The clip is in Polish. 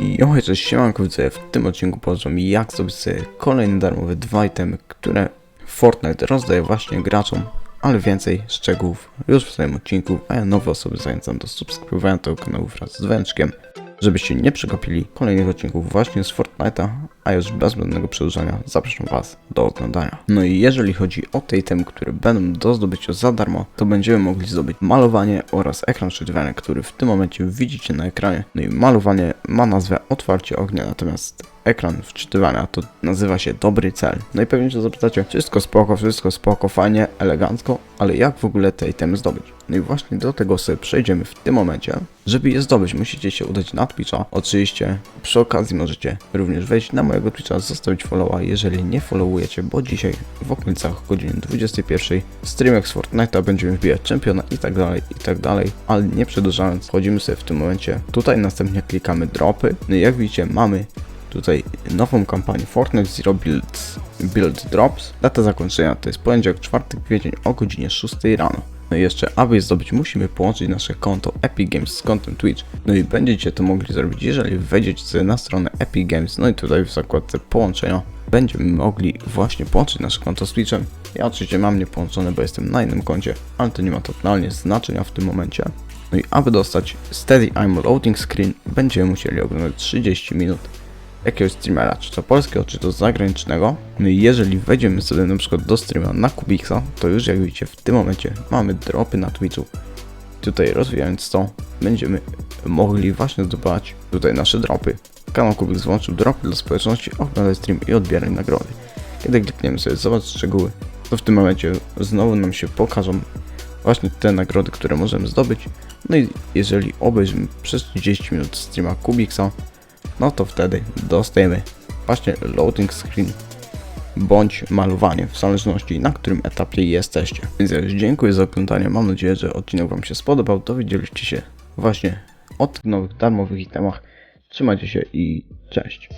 I cześć, siemanko, widzę w tym odcinku pokażę jak zrobić sobie kolejne darmowe dwa itemy, które Fortnite rozdaje właśnie graczom, ale więcej szczegółów już w swoim odcinku, a ja nowe osoby zachęcam do subskrybowania tego kanału wraz z dzwoneczkiem, żebyście nie przegapili kolejnych odcinków właśnie z Fortnite'a, a już bez zbędnego przedłużania zapraszam Was do oglądania. No i jeżeli chodzi o te itemy, które będą do zdobycia za darmo, to będziemy mogli zdobyć malowanie oraz ekran przeczytania, który w tym momencie widzicie na ekranie. No i malowanie ma nazwę otwarcie ognia, natomiast ekran wczytywania to nazywa się dobry cel. No i pewnie się zapytacie, wszystko spoko, wszystko spoko, fajnie, elegancko, ale jak w ogóle te itemy zdobyć? No i właśnie do tego sobie przejdziemy w tym momencie. Żeby je zdobyć, musicie się udać na Twitcha. Oczywiście przy okazji możecie również wejść na mojego Twitcha, zostawić followa, jeżeli nie followujecie, bo dzisiaj w okolicach godziny 21 w streamach z Fortnite'a będziemy wbijać czempiona i tak dalej, i tak dalej, ale nie przedłużając, wchodzimy sobie w tym momencie. Tutaj następnie klikamy dropy. No i jak widzicie mamy tutaj nową kampanię Fortnite Zero Builds Build Drops. Data zakończenia to jest poniedziałek, czwartek, kwiecień o godzinie 6 rano. No i jeszcze, aby je zdobyć, musimy połączyć nasze konto Epic Games z kontem Twitch. No i będziecie to mogli zrobić, jeżeli wejdziecie na stronę Epic Games, no i tutaj w zakładce połączenia będziemy mogli właśnie połączyć nasze konto z Twitchem. Ja oczywiście mam nie połączone, bo jestem na innym koncie, ale to nie ma totalnie znaczenia w tym momencie. No i aby dostać Steady I'm Loading Screen, będziemy musieli oglądać 30 minut jakiegoś streamera, czy to polskiego, czy to zagranicznego. No i jeżeli wejdziemy sobie na przykład do streama na Kubixa, to już jak widzicie w tym momencie mamy dropy na Twitchu. Tutaj rozwijając to, będziemy mogli właśnie zdobywać tutaj nasze dropy. Kanał Kubik włączył dropy dla społeczności, oglądaj stream i odbieraj nagrody. Kiedy klikniemy sobie zobacz szczegóły, to w tym momencie znowu nam się pokażą właśnie te nagrody, które możemy zdobyć. No i jeżeli obejrzymy przez 30 minut streama Kubixa, no to wtedy dostajemy właśnie loading screen bądź malowanie, w zależności na którym etapie jesteście. Więc dziękuję za oglądanie, mam nadzieję, że odcinek Wam się spodobał, dowiedzieliście się właśnie o tych nowych darmowych itemach. Trzymajcie się i cześć.